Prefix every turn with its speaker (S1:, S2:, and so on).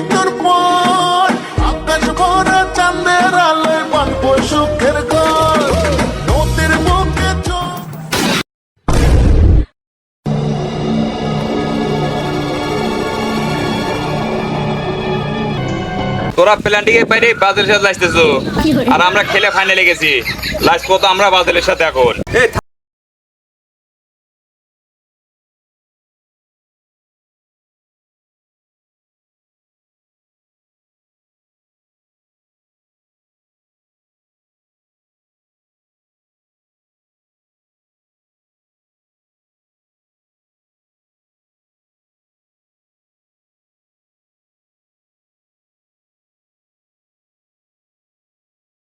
S1: মৃত্যুর পর আকাশ ভরা চাঁদের আলোয় বাঁধবো সুখের ঘর। নদীর বুকে
S2: তোরা প্ল্যান্টিকে বাইরে বাদলের সাথে লাইতেছো আর আমরা খেলে ফাইনালে গেছি। লাস্ট কত আমরা বাদলের সাথে এখন।